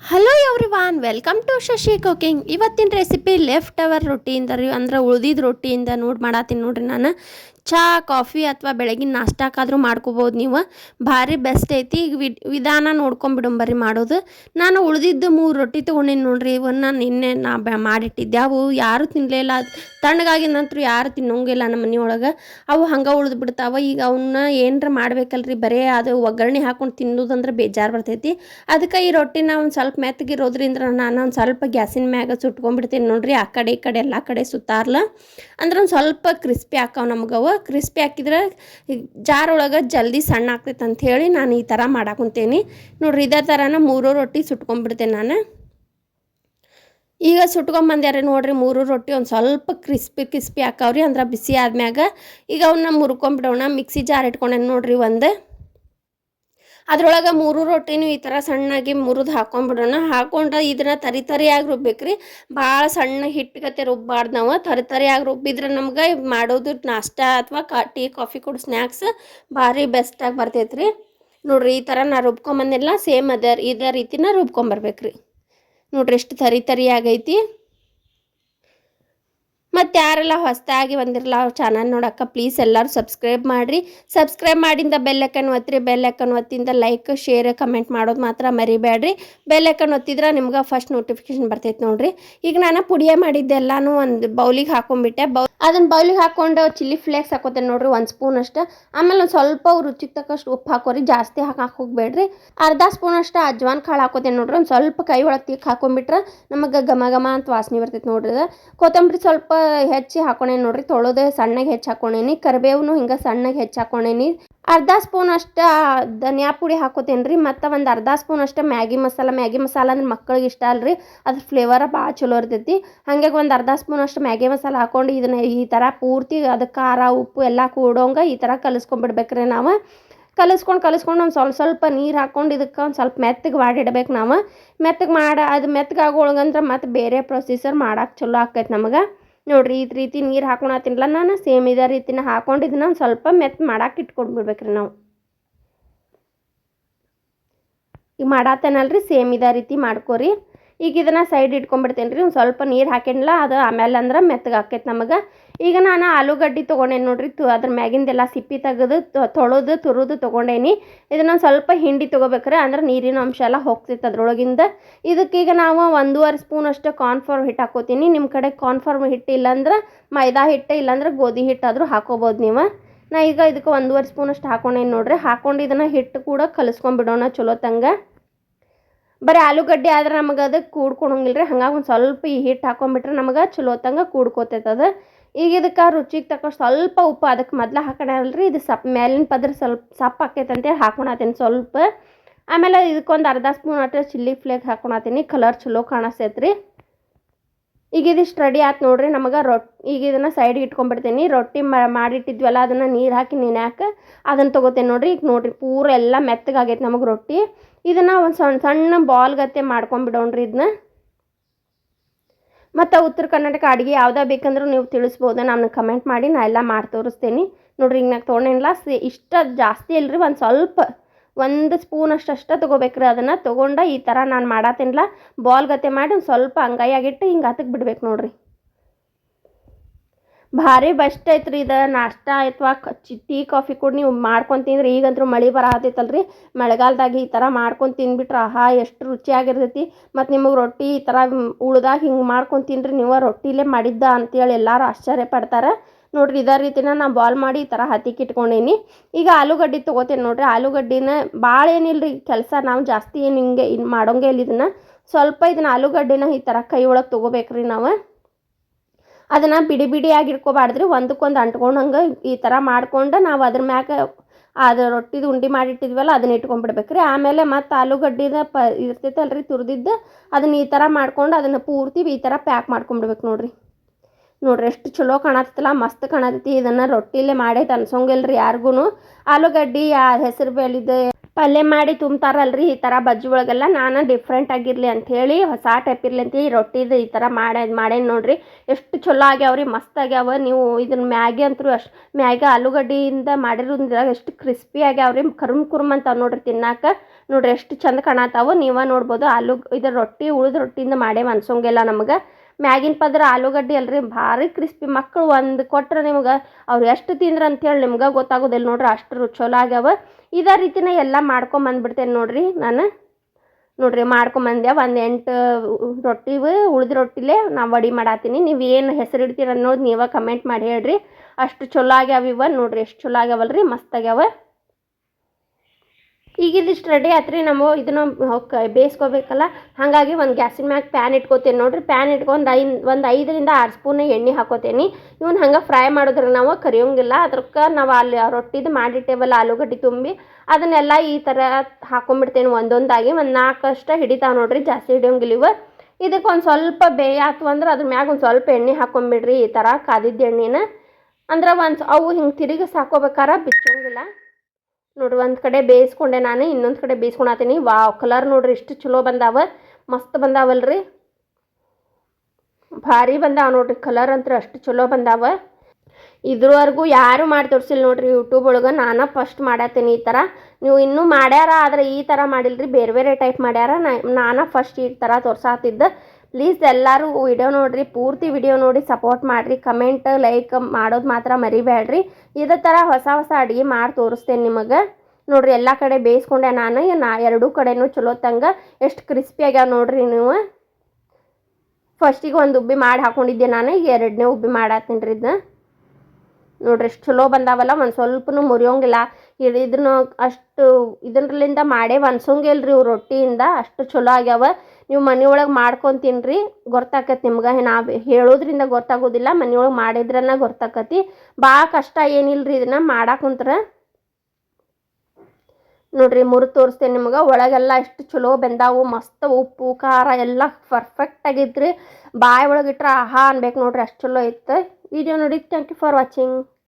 Hello everyone welcome to Shashi cooking ಇವತ್ತಿನ recipe leftover ರೊಟ್ಟಿಯಿಂದ ರೀ, ಅಂದ್ರೆ ಉಳ್ದಿದ ರೊಟ್ಟಿಯಿಂದ ನೋಡಿ ಮಾಡತ್ತೀನಿ ನೋಡ್ರಿ ನಾನು. ಚಹಾ ಕಾಫಿ ಅಥವಾ ಬೆಳಗಿನ ನಾಷ್ಟಕ್ಕಾದರೂ ಮಾಡ್ಕೋಬೋದು ನೀವು. ಭಾರಿ ಬೆಸ್ಟ್ ಐತಿ. ಈಗ ವಿಡ್, ವಿಧಾನ ನೋಡ್ಕೊಂಬಿಡಂಬರ್ರಿ ಮಾಡೋದು. ನಾನು ಉಳಿದಿದ್ದು ಮೂರು ರೊಟ್ಟಿ ತೊಗೊಂಡಿನಿ ನೋಡ್ರಿ. ಇವನ್ನ ನಿನ್ನೆ ನಾ ಬ, ಮಾಡಿಟ್ಟಿದ್ದೆ. ಅವು ಯಾರು ತಿನ್ನಲೇ ಇಲ್ಲ. ತಣ್ಣಗಾಗಿದ ನಂತರ ಯಾರು ತಿನ್ನೋಂಗಿಲ್ಲ ನಮ್ಮ ಮನೆಯೊಳಗೆ. ಅವು ಹಂಗೆ ಉಳಿದು ಬಿಡ್ತಾವ. ಈಗ ಅವನ್ನ ಏನರ ಮಾಡ್ಬೇಕಲ್ರಿ. ಬರೇ ಅದು ಒಗ್ಗರಣೆ ಹಾಕೊಂಡು ತಿನ್ನೋದಂದ್ರೆ ಬೇಜಾರು ಬರ್ತೈತಿ. ಅದಕ್ಕೆ ಈ ರೊಟ್ಟಿನ ಒಂದು ಸ್ವಲ್ಪ ಮೆತ್ತಗಿರೋದ್ರಿಂದ ನಾನು ಒಂದು ಸ್ವಲ್ಪ ಗ್ಯಾಸಿನ ಮ್ಯಾಗ ಸುಟ್ಕೊಂಡ್ಬಿಡ್ತೀನಿ ನೋಡ್ರಿ. ಆ ಕಡೆ ಈ ಕಡೆ ಎಲ್ಲ ಕಡೆ ಸುತ್ತಾರ್ಲ. ಅಂದ್ರೆ ಒಂದು ಸ್ವಲ್ಪ ಕ್ರಿಸ್ಪಿ ಹಾಕಾವ ನಮಗವ. ಕ್ರಿಸ್ಪಿ ಹಾಕಿದ್ರೆ ಜಾರ್ ಒಳಗೆ ಜಲ್ದಿ ಸಣ್ಣ ಆಗ್ತೈತೆ ಅಂತ ಹೇಳಿ ನಾನು ಈ ಥರ ಮಾಡಾಕುಂತೇನಿ. ನೋಡ್ರಿ, ಇದೇ ಥರನ ಮೂರು ರೊಟ್ಟಿ ಸುಟ್ಕೊಂಡ್ಬಿಡ್ತೇನೆ ನಾನು. ಈಗ ಸುಟ್ಕೊಂಬಂದ್ಯಾರ ನೋಡ್ರಿ, ಮೂರು ರೊಟ್ಟಿ ಒಂದು ಸ್ವಲ್ಪ ಕ್ರಿಸ್ಪಿ ಕ್ರಿಸ್ಪಿ ಹಾಕವ್ರಿ, ಅಂದ್ರೆ ಬಿಸಿ ಆದ್ಮ್ಯಾಗ. ಈಗ ಅವನ್ನ ಮುರ್ಕೊಂಬಿಡೋಣ, ಮಿಕ್ಸಿ ಜಾರ್ ಇಟ್ಕೊಂಡೆ ನೋಡ್ರಿ ಒಂದು. ಅದ್ರೊಳಗೆ ಮೂರು ರೊಟ್ಟಿನೂ ಈ ಥರ ಸಣ್ಣಾಗಿ ಮುರಿದು ಹಾಕೊಂಡ್ಬಿಡೋಣ ಹಾಕೊಂಡು ಇದನ್ನ ತರಿ ತರಿಯಾಗಿ ರುಬ್ಬೇಕ್ರಿ. ಭಾಳ ಸಣ್ಣ ಹಿಟ್ಟಿಗತ್ತೆ ರುಬ್ಬಾರ್ದು ನಾವು. ತರಿ ತರಿಯಾಗಿ ರುಬ್ಬಿದ್ರೆ ನಮ್ಗೆ ಮಾಡೋದು ನಾಷ್ಟ ಅಥವಾ ಕಾ, ಟೀ, ಕಾಫಿ ಕೊಡು ಸ್ನ್ಯಾಕ್ಸ್ ಭಾರಿ ಬೆಸ್ಟಾಗಿ ಬರ್ತೈತ್ರಿ. ನೋಡ್ರಿ ಈ ಥರ ನಾ ರುಬ್ಕೊಂಬಂದಿಲ್ಲ ಸೇಮ್ ಅದ, ಇದೇ ರೀತಿನ ರುಬ್ಕೊಂಬರ್ಬೇಕ್ರಿ ನೋಡ್ರಿ ಎಷ್ಟು ತರಿ ತರಿ ಯಾರೆಲ್ಲ ಹೊಸದಾಗಿ ಬಂದಿರಲ್ಲ ಅವ್ರ ಚಾನಲ್ ನೋಡೋಕ್ಕೆ ಪ್ಲೀಸ್ ಎಲ್ಲರೂ ಸಬ್ಸ್ಕ್ರೈಬ್ ಮಾಡಿರಿ. ಸಬ್ಸ್ಕ್ರೈಬ್ ಮಾಡಿಂದ ಬೆಲ್ಲೈಕನ್ ಒತ್ತಿರಿ ಬೆಲ್ಲೈಕನ್ ಒತ್ತಿಂದ ಲೈಕ್ ಶೇರ್ ಕಮೆಂಟ್ ಮಾಡೋದು ಮಾತ್ರ ಮರಿಬೇಡ್ರಿ. ಬೆಲ್ಲೈಕನ್ ಒತ್ತಿದ್ರೆ ನಿಮ್ಗೆ ಫಸ್ಟ್ ನೋಟಿಫಿಕೇಶನ್ ಬರ್ತೈತೆ ನೋಡ್ರಿ. ಈಗ ನಾನು ಪುಡಿಯ ಮಾಡಿದ್ದೆಲ್ಲಾನು ಒಂದು ಬೌಲಿಗೆ ಹಾಕೊಂಡ್ಬಿಟ್ಟೆ ಬೌ ಅದನ್ನ ಬೌಲಿಗೆ ಹಾಕೊಂಡು ಚಿಲ್ಲಿ ಫ್ಲೇಕ್ಸ್ ಹಾಕೋತೇನೆ ನೋಡ್ರಿ, ಒಂದು ಸ್ಪೂನ್ ಅಷ್ಟು. ಆಮೇಲೆ ಒಂದು ಸ್ವಲ್ಪ ರುಚಿಗೆ ತಕ್ಕಷ್ಟು ಉಪ್ಪು ಹಾಕೋರಿ, ಜಾಸ್ತಿ ಹಾಕಿ ಹಾಕೋಗ್ಬೇಡ್ರಿ ಅರ್ಧ ಸ್ಪೂನ್ ಅಷ್ಟು ಅಜ್ವಾನ್ ಕಾಳು ಹಾಕೋತೇನೆ ನೋಡ್ರಿ, ಒಂದು ಸ್ವಲ್ಪ ಕೈ ಒಳಗೆ ತಿಕ್ ಹಾಕೊಂಡ್ಬಿಟ್ರೆ ನಮಗೆ ಘಮ ಘಮ ಅಂತ ವಾಸನೆ ಬರ್ತೈತೆ ನೋಡ್ರಿ. ಕೊತ್ತಂಬರಿ ಸ್ವಲ್ಪ ಹೆಚ್ಚಿ ಹಾಕೊಂಡೇನಿ ನೋಡ್ರಿ ತೊಳೆದು ಸಣ್ಣಗೆ ಹೆಚ್ಚಿ ಹಾಕೊಂಡೇನಿ ಕರಿಬೇವು ಹಿಂಗೆ ಸಣ್ಣಗೆ ಹೆಚ್ಚಿ ಹಾಕೊಂಡೇನಿ ಅರ್ಧ ಸ್ಪೂನ್ ಅಷ್ಟು ಧನಿಯಾ ಪುಡಿ ಹಾಕೋತೇನೆ ರೀ ಮತ್ತು ಒಂದು ಅರ್ಧ ಸ್ಪೂನ್ ಅಷ್ಟು ಮ್ಯಾಗಿ ಮಸಾಲ. ಮ್ಯಾಗಿ ಮಸಾಲ ಅಂದ್ರೆ ಮಕ್ಕಳಿಗೆ ಇಷ್ಟ ಅಲ್ರಿ, ಅದ್ರ ಫ್ಲೇವರ ಭಾಳ ಚಲೋ ಇರ್ತೈತಿ. ಹಾಗಾಗಿ ಒಂದು ಅರ್ಧ ಸ್ಪೂನ್ ಅಷ್ಟು ಮ್ಯಾಗಿ ಮಸಾಲ ಹಾಕೊಂಡು ಇದನ್ನ ಈ ಥರ ಪೂರ್ತಿ ಅದು ಖಾರ, ಉಪ್ಪು ಎಲ್ಲ ಕೂಡೋಂಗೆ ಈ ಥರ ಕಲಿಸ್ಕೊಂಡ್ಬಿಡ್ಬೇಕ್ರಿ ನಾವು. ಕಲಿಸ್ಕೊಂಡು ಕಲಿಸ್ಕೊಂಡು ಒಂದು ಸ್ವಲ್ಪ ಸ್ವಲ್ಪ ನೀರು ಹಾಕೊಂಡು ಇದಕ್ಕೆ ಒಂದು ಸ್ವಲ್ಪ ಮೆತ್ತಗೆ ಮಾಡಿಡ್ಬೇಕು ನಾವು. ಮೆತ್ತಗೆ ಮಾಡಿ, ಅದು ಮೆತ್ತಗೆ ಆಗೋಳಗಂದ್ರೆ ಮತ್ತು ಬೇರೆ ಪ್ರೊಸೀಸರ್ ಮಾಡಕ್ಕೆ ಚಲೋ ಆಕೈತೆ ನಮಗೆ. ನೋಡ್ರಿ ಈ ರೀತಿ ನೀರು ಹಾಕೊಳತ್ತಿನಲ್ಲ ನಾನು ಸೇಮ್ ಇದೇ ರೀತಿನ ಹಾಕೊಂಡು ಒಂದು ಸ್ವಲ್ಪ ಮೆತ್ತ ಮಾಡಕ್ಕೆ ಇಟ್ಕೊಂಡ್ಬಿಡ್ಬೇಕ್ರಿ ನಾವು. ಈಗ ಮಾಡತ್ತೇನಲ್ರಿ ಸೇಮ್ ಇದೇ ರೀತಿ ಮಾಡ್ಕೋರಿ. ಈಗ ಇದನ್ನು ಸೈಡ್ ಇಟ್ಕೊಂಡ್ಬಿಡ್ತೇನೆ ರೀ ಒಂದು ಸ್ವಲ್ಪ ನೀರು ಹಾಕೇನಲ್ಲ ಅದು ಆಮೇಲೆ ಅಂದ್ರೆ ಮೆತ್ತಗೆ ಆಕೈತೆ ನಮಗೆ. ಈಗ ನಾನು ಆಲೂಗಡ್ಡೆ ತೊಗೊಂಡೇನಿ ನೋಡ್ರಿ, ತು ಅದ್ರ ಮ್ಯಾಗಿಂದೆಲ್ಲ ಸಿಪ್ಪಿ ತೆಗೆದು ತೊಳೆದು, ತುರಿದು ತೊಗೊಂಡೇನಿ. ಇದನ್ನು ಸ್ವಲ್ಪ ಹಿಂಡಿ ತೊಗೋಬೇಕ್ರೆ, ಅಂದ್ರೆ ನೀರಿನ ಅಂಶ ಎಲ್ಲ ಹೋಗ್ತೈತೆ ಅದ್ರೊಳಗಿಂದ. ಇದಕ್ಕೀಗ ನಾವು ಒಂದೂವರೆ ಸ್ಪೂನ್ ಅಷ್ಟು ಕಾರ್ನ್ಫ್ಲವರ್ ಹಿಟ್ಟು ಹಾಕೋತೀನಿ. ನಿಮ್ಮ ಕಡೆ ಕಾರ್ನ್ಫಾರ್ಮ್ ಹಿಟ್ಟು ಇಲ್ಲಾಂದ್ರೆ, ಮೈದಾ ಹಿಟ್ಟು ಇಲ್ಲಾಂದ್ರೆ ಗೋಧಿ ಹಿಟ್ಟಾದರೂ ಹಾಕೋಬೋದು ನೀವು. ನಾ ಈಗ ಇದಕ್ಕೆ ಒಂದೂವರೆ ಸ್ಪೂನ್ ಅಷ್ಟು ಹಾಕೊಂಡೇನಿ ನೋಡ್ರಿ, ಹಾಕೊಂಡು ಇದನ್ನು ಹಿಟ್ಟು ಕೂಡ ಕಲಿಸ್ಕೊಂಡ್ಬಿಡೋಣ ಚಲೋ ತಂಗ. ಬರೀ ಆಲೂಗಡ್ಡೆ ಆದ್ರೆ ನಮಗೆ ಅದು ಕೂಡ್ಕೊಳಂಗಿಲ್ಲ ರೀ ಹಂಗಾಗಿ ಒಂದು ಸ್ವಲ್ಪ ಈ ಹಿಟ್ಟು ಹಾಕೊಂಡ್ಬಿಟ್ರೆ ನಮಗೆ ಚಲೋ ತಂಗ ಕೂಡ್ಕೋತೈತೆ ಅದು. ಈಗ ಇದಕ್ಕೆ ರುಚಿಗೆ ತಕ್ಕ ಸ್ವಲ್ಪ ಉಪ್ಪು ಅದಕ್ಕೆ ಮೊದ್ಲು ಹಾಕೋಣಲ್ರಿ ಇದು ಸಪ್ ಮೇಲಿನ ಪದ್ರ ಸ್ವಲ್ಪ ಸಪ್ಪು ಆಕೈತೆ ಅಂತೇಳಿ ಹಾಕೊಳತ್ತೀನಿ ಸ್ವಲ್ಪ. ಆಮೇಲೆ ಇದಕ್ಕೊಂದು ಅರ್ಧ ಸ್ಪೂನ್ ಅಷ್ಟು ಚಿಲ್ಲಿ ಫ್ಲೇಕ್ ಹಾಕೊಳತ್ತೀನಿ ಕಲರ್ ಚಲೋ ಕಾಣಿಸ್ತೈತೆ ರೀ ಈಗ ಇದಿಷ್ಟು ರೆಡಿ ಆಯ್ತು ನೋಡ್ರಿ, ನಮಗೆ ರೊಟ್ಟಿ ಈಗ ಇದನ್ನು ಸೈಡ್ಗೆ ಇಟ್ಕೊಂಡ್ಬಿಡ್ತೀನಿ. ರೊಟ್ಟಿ ಮಾಡಿಟ್ಟಿದ್ವಲ್ಲ, ಅದನ್ನು ನೀರು ಹಾಕಿ ನೆನ್ಯಾಕ ಅದನ್ನು ತೊಗೋತೇನೆ ನೋಡ್ರಿ. ಈಗ ನೋಡ್ರಿ, ಪೂರ ಎಲ್ಲ ಮೆತ್ತಗಾಗೈತೆ ನಮಗೆ ರೊಟ್ಟಿ. ಇದನ್ನು ಒಂದು ಸಣ್ಣ ಸಣ್ಣ ಬಾಲ್ಗತ್ತೆ ಗತೆ ಮಾಡ್ಕೊಂಬಿಡೋಣ್ರಿ ಇದನ್ನ ಮತ್ತು ಉತ್ತರ ಕರ್ನಾಟಕ ಅಡುಗೆ ಯಾವ್ದು ಬೇಕಂದ್ರೂ ನೀವು ತಿಳಿಸ್ಬೋದು. ನಾನು ಕಮೆಂಟ್ ಮಾಡಿ, ನಾ ಎಲ್ಲ ಮಾಡಿ ತೋರಿಸ್ತೀನಿ. ನೋಡ್ರಿ ಈಗ ನಾನು ತೊಗೊಂಡೇನಿಲ್ಲ ಇಷ್ಟ ಜಾಸ್ತಿ ಇಲ್ಲರಿ ಒಂದು ಸ್ವಲ್ಪ ಒಂದು ಸ್ಪೂನ್ ಅಷ್ಟು ತೊಗೋಬೇಕ್ರಿ. ಅದನ್ನು ತೊಗೊಂಡು ಈ ಥರ ನಾನು ಮಾಡತ್ತೀನಿಲ್ಲ ಬಾಲ್ ಗತೆ ಮಾಡಿ ಒಂದು ಸ್ವಲ್ಪ ಅಂಗೈಯಾಗಿಟ್ಟು ಹಿಂಗೆ ಹತ್ತಕ್ಕೆ ಬಿಡ್ಬೇಕು ನೋಡ್ರಿ. ಭಾರಿ ಬೆಸ್ಟ್ ಐತ್ರಿ ಇದು. ನಾಷ್ಟ ಅಥವಾ ಟೀ, ಕಾಫಿ ಕೂಡ ನೀವು ಮಾಡ್ಕೊಂಡು ತಿಂದ್ರಿ. ಈಗಂತೂ ಮಳೆ ಬರ ರೀ ಮಳೆಗಾಲದಾಗ ಈ ಥರ ಮಾಡ್ಕೊಂಡು ತಿಂದ್ಬಿಟ್ರೆ ಆಹಾ, ಎಷ್ಟು ರುಚಿಯಾಗಿರ್ತೈತಿ. ಮತ್ತು ನಿಮಗೆ ರೊಟ್ಟಿ ಈ ಥರ ಉಳ್ದಾಗ ಹಿಂಗೆ ಮಾಡ್ಕೊಂಡು ತಿನ್ರಿ ನೀವು ರೊಟ್ಟಿಲೇ ಮಾಡಿದ್ದ ಅಂತೇಳಿ ಎಲ್ಲರೂ ಆಶ್ಚರ್ಯ ಪಡ್ತಾರೆ. ನೋಡ್ರಿ, ಇದೇ ರೀತಿನ ನಾನು ಬಾಲ್ ಮಾಡಿ ಈ ಥರ ಹತ್ತಿಕ್ಕೆ ಇಟ್ಕೊಂಡೀನಿ ಈಗ ಆಲೂಗಡ್ಡೆ ತೊಗೋತೀನಿ ನೋಡ್ರಿ, ಆಲೂಗಡ್ಡಿನ ಭಾಳ ಏನಿಲ್ಲ ರೀ ಕೆಲಸ ನಾವು ಜಾಸ್ತಿ ಏನು ಹಿಂಗೆ ಇನ್ನು ಮಾಡೋಂಗೆ ಇಲ್ಲ ಇದನ್ನು. ಸ್ವಲ್ಪ ಇದನ್ನ ಆಲೂಗಡ್ಡೆನ ಈ ಥರ ಕೈ ಒಳಗೆ ತೊಗೋಬೇಕ್ರಿ ನಾವು. ಅದನ್ನು ಬಿಡಿ ಬಿಡಿಯಾಗಿ ಇಟ್ಕೋಬಾರ್ದ್ರಿ, ಒಂದಕ್ಕೊಂದು ಅಂಟ್ಕೊಂಡಂಗೆ ಈ ಥರ ಮಾಡ್ಕೊಂಡು ನಾವು ಅದ್ರ ಮ್ಯಾಗ ಅದು ರೊಟ್ಟಿದು ಉಂಡೆ ಮಾಡಿಟ್ಟಿದ್ವಲ್ಲ ಅದನ್ನ ಇಟ್ಕೊಂಡ್ಬಿಡ್ಬೇಕ್ರಿ ಆಮೇಲೆ ಮತ್ತು ಆಲೂಗಡ್ಡಿದ ಪ ಇರ್ತೈತಲ್ರಿ ತುರಿದಿದ್ದು, ಅದನ್ನ ಈ ಥರ ಮಾಡ್ಕೊಂಡು ಅದನ್ನು ಪೂರ್ತಿ ಈ ಥರ ಪ್ಯಾಕ್ ಮಾಡ್ಕೊಂಡ್ಬಿಡ್ಬೇಕು ನೋಡ್ರಿ. ನೋಡ್ರಿ, ಎಷ್ಟು ಚಲೋ ಕಾಣತ್ತಲ್ಲ, ಮಸ್ತ್ ಕಾಣತ್ತಿ ಇದನ್ನು ರೊಟ್ಟಿಲೇ ಅನ್ಸೋಂಗಿಲ್ಲ ರೀ ಯಾರಿಗೂ ಆ ಹೆಸರು ಬೇಳಿದ ಪಲ್ಯ ಮಾಡಿ ತುಂಬ್ತಾರಲ್ರಿ, ಈ ಥರ ಬಜ್ಜಿ ಒಳಗೆಲ್ಲ. ನಾನು ಡಿಫ್ರೆಂಟ್ ಆಗಿರಲಿ ಅಂಥೇಳಿ ಹೊಸ ಟೈಪ್ ಇರಲಿ ಅಂತ ಈ ರೊಟ್ಟಿದು ಈ ಥರ ಮಾಡೇ ಮಾಡೇನಿ ನೋಡ್ರಿ. ಎಷ್ಟು ಚಲೋ ಆಗ್ಯಾವ್ರಿ, ಮಸ್ತ್ ಆಗ್ಯಾವ. ನೀವು ಇದನ್ನ ಮ್ಯಾಗಿ ಅಂತೂ ಅಷ್ಟು, ಮ್ಯಾಗಿ ಆಲೂಗಡ್ಡಿಯಿಂದ ಮಾಡಿರೋದ್ರಿಂದ ಎಷ್ಟು ಕ್ರಿಸ್ಪಿ ಆಗ್ಯಾವ್ರಿ. ಕರುಮ್ ಕುರುಮ್ ಅಂತ ನೋಡ್ರಿ ತಿನ್ನಾಕ. ನೋಡ್ರಿ, ಎಷ್ಟು ಚಂದ ಕಾಣತ್ತಾವು. ನೀವ ನೋಡ್ಬೋದು, ಆಲೂ, ಇದು ರೊಟ್ಟಿ ಉಳಿದ ರೊಟ್ಟಿಯಿಂದ ಮಾಡೇ ಅನ್ಸೋಂಗಿಲ್ಲ ನಮಗೆ. ಮ್ಯಾಗಿನ ಪದ್ರ ಆಲೂಗಡ್ಡೆ ಅಲ್ರಿ, ಭಾರಿ ಕ್ರಿಸ್ಪಿ ಮಕ್ಕಳು ಒಂದು ಕೊಟ್ರೆ ನಿಮ್ಗೆ ಅವ್ರು ಎಷ್ಟು ತಿಂದ್ರು ಅಂತೇಳಿ ನಿಮ್ಗೆ ಗೊತ್ತಾಗೋದಿಲ್ಲ ನೋಡ್ರಿ, ಅಷ್ಟು ಚಲೋ ಆಗ್ಯಾವ. ಇದೇ ರೀತಿನ ಎಲ್ಲ ಮಾಡ್ಕೊಂಬಂದ್ಬಿಡ್ತೇನೆ ನೋಡ್ರಿ ನಾನು. ನೋಡ್ರಿ ಮಾಡ್ಕೊಂಬಂದೆ ಒಂದು ಎಂಟು ರೊಟ್ಟಿವು ಉಳಿದ ರೊಟ್ಟಿಲೇ ನಾವು ವಡಿ ಮಾಡಾತೀನಿ. ನೀವು ಏನು ಹೆಸರು ಇಡ್ತೀರ ಅನ್ನೋದು ನೀವೇ ಕಮೆಂಟ್ ಮಾಡಿ ಹೇಳ್ರಿ. ಅಷ್ಟು ಚಲೋ ಆಗ್ಯಾವ ಇವ, ನೋಡ್ರಿ ಎಷ್ಟು ಚಲೋ ಆಗ್ಯಾವಲ್ರಿ, ಮಸ್ತ್ ಆಗ್ಯಾವ. ಈಗ ಇದಿಷ್ಟು ರೆಡಿ ಆತ್ರಿ ನಾವು ಇದನ್ನ ಬೇಯಿಸ್ಕೋಬೇಕಲ್ಲ? ಹಾಗಾಗಿ ಒಂದು ಗ್ಯಾಸಿನ ಮ್ಯಾಗ ಪ್ಯಾನ್ ಇಟ್ಕೋತೀನಿ ನೋಡಿರಿ. ಪ್ಯಾನ್ ಇಟ್ಕೊಂಡು ಐ ಒಂದು ಐದರಿಂದ ಆರು ಸ್ಪೂನ್ ಎಣ್ಣೆ ಹಾಕೋತೀನಿ. ಇವ್ನು ಹಂಗೆ ಫ್ರೈ ಮಾಡಿದ್ರೆ ನಾವು ಕರಿಯೋಂಗಿಲ್ಲ. ಅದಕ್ಕೆ ನಾವು ಅಲ್ಲಿ ರೊಟ್ಟಿದು ಮಾಡಿಟ್ಟೇವಲ್ಲ, ಆಲೂಗಡ್ಡೆ ತುಂಬಿ, ಅದನ್ನೆಲ್ಲ ಈ ಥರ ಹಾಕೊಂಡ್ಬಿಡ್ತೇನೆ ಒಂದೊಂದಾಗಿ. ಒಂದು ನಾಲ್ಕಷ್ಟು ಹಿಡಿತಾವೆ ನೋಡ್ರಿ, ಜಾಸ್ತಿ ಹಿಡಿಯೋಂಗಿಲ್ಲ ಇವ. ಇದಕ್ಕೆ ಒಂದು ಸ್ವಲ್ಪ ಬೇಯಾತು ಅಂದ್ರೆ ಅದ್ರ ಮ್ಯಾಗ ಒಂದು ಸ್ವಲ್ಪ ಎಣ್ಣೆ ಹಾಕೊಂಬಿಡ್ರಿ ಈ ಥರ ಕಾದಿದ್ದ ಎಣ್ಣೆನ. ಅಂದ್ರೆ ಒಂದು ಅವು ಹಿಂಗೆ ತಿರುಗಿ ಸಾಕೋಬೇಕಾರ, ಬಿಚ್ಚೋಂಗಿಲ್ಲ. ನೋಡ್ರಿ, ಒಂದು ಕಡೆ ಬೇಯಿಸ್ಕೊಂಡೆ ನಾನು, ಇನ್ನೊಂದು ಕಡೆ ಬೇಯಿಸ್ಕೊಳತ್ತೀನಿ ವಾವ್, ಕಲರ್ ನೋಡ್ರಿ, ಇಷ್ಟು ಚಲೋ ಬಂದಾವ. ಮಸ್ತ್ ಬಂದಾವಲ್ರಿ. ಭಾರಿ ಬಂದಾವ ನೋಡ್ರಿ, ಕಲರ್ ಅಂತ ಅಷ್ಟು ಚಲೋ ಬಂದಾವ. ಇದ್ರವರೆಗೂ ಯಾರು ಮಾಡಿ ತೋರಿಸಿಲ್ಲ ನೋಡ್ರಿ ಯೂಟ್ಯೂಬ್ ಒಳಗೆ. ನಾನು ಫಸ್ಟ್ ಮಾಡತ್ತೀನಿ ಈ ಥರ ನೀವು ಇನ್ನೂ ಮಾಡ್ಯಾರ, ಆದರೆ ಈ ಥರ ಮಾಡಿಲ್ರಿ, ಬೇರೆ ಬೇರೆ ಟೈಪ್ ಮಾಡ್ಯಾರ. ನಾನು ಫಸ್ಟ್ ಈ ಥರ ತೋರ್ಸಾತಿದ್ದೆ. ಪ್ಲೀಸ್ ಎಲ್ಲರೂ ವಿಡಿಯೋ ನೋಡಿರಿ, ಪೂರ್ತಿ ವಿಡಿಯೋ ನೋಡಿ ಸಪೋರ್ಟ್ ಮಾಡಿರಿ, ಕಮೆಂಟ್, ಲೈಕ್ ಮಾಡೋದು ಮಾತ್ರ ಮರಿಬೇಡ್ರಿ ಇದೇ ಥರ ಹೊಸ ಹೊಸ ಅಡುಗೆ ಮಾಡಿ ತೋರಿಸ್ತೇನೆ ನಿಮಗೆ. ನೋಡಿರಿ, ಎಲ್ಲ ಕಡೆ ಬೇಯಿಸ್ಕೊಂಡೆ ನಾನು ನಾ ಎರಡೂ ಕಡೆನೂ ಚಲೋ ತಂಗ. ಎಷ್ಟು ಕ್ರಿಸ್ಪಿ ಆಗ್ಯಾವ ನೋಡ್ರಿ ನೀವು. ಫಸ್ಟಿಗೆ ಒಂದು ಉಬ್ಬಿ ಮಾಡಿ ಹಾಕೊಂಡಿದ್ದೆ ನಾನು, ಈಗ ಎರಡನೇ ಉಬ್ಬಿ ಮಾಡತ್ತೀನಿ ರೀ ಇದನ್ನ ನೋಡ್ರಿ, ಎಷ್ಟು ಚಲೋ ಬಂದಾವಲ್ಲ, ಒಂದು ಸ್ವಲ್ಪನೂ ಮುರಿಯೋಂಗಿಲ್ಲ. ಇದನ್ನು ಅಷ್ಟು ಇದರಿಂದ ಮಾಡೇ ಅನ್ಸೋಂಗಿಲ್ಲ ರೀ ಇವು ರೊಟ್ಟಿಯಿಂದ, ಅಷ್ಟು ಚಲೋ ಆಗ್ಯಾವ. ನೀವು ಮನೆಯೊಳಗೆ ಮಾಡ್ಕೊಂಡು ತಿನ್ರಿ ಗೊತ್ತಾಕತಿ ನಿಮ್ಗೆ. ನಾವು ಹೇಳೋದ್ರಿಂದ ಗೊತ್ತಾಗೋದಿಲ್ಲ ಮನೆಯೊಳಗೆ ಮಾಡಿದ್ರನ್ನ ಗೊತ್ತಾಕತಿ ಭಾಳ ಕಷ್ಟ ಏನಿಲ್ಲ ರೀ ಇದನ್ನು ಮಾಡಕ್ಕೆ ಕುಂತ್ರೆ. ನೋಡ್ರಿ ಮುರು ತೋರಿಸ್ತೇನೆ ನಿಮ್ಗೆ. ಒಳಗೆಲ್ಲ ಎಷ್ಟು ಚಲೋ ಬೆಂದಾವು, ಮಸ್ತ್ ಉಪ್ಪು, ಖಾರ ಎಲ್ಲ ಪರ್ಫೆಕ್ಟ್ ಆಗಿದ್ರಿ. ಬಾಯಿ ಒಳಗಿಟ್ರೆ ಆಹಾ ಅನ್ಬೇಕು ನೋಡ್ರಿ, ಅಷ್ಟು ಚಲೋ ಇತ್ತು. ವಿಡಿಯೋ ನೋಡಿ ಥ್ಯಾಂಕ್ ಯು ಫಾರ್ ವಾಚಿಂಗ್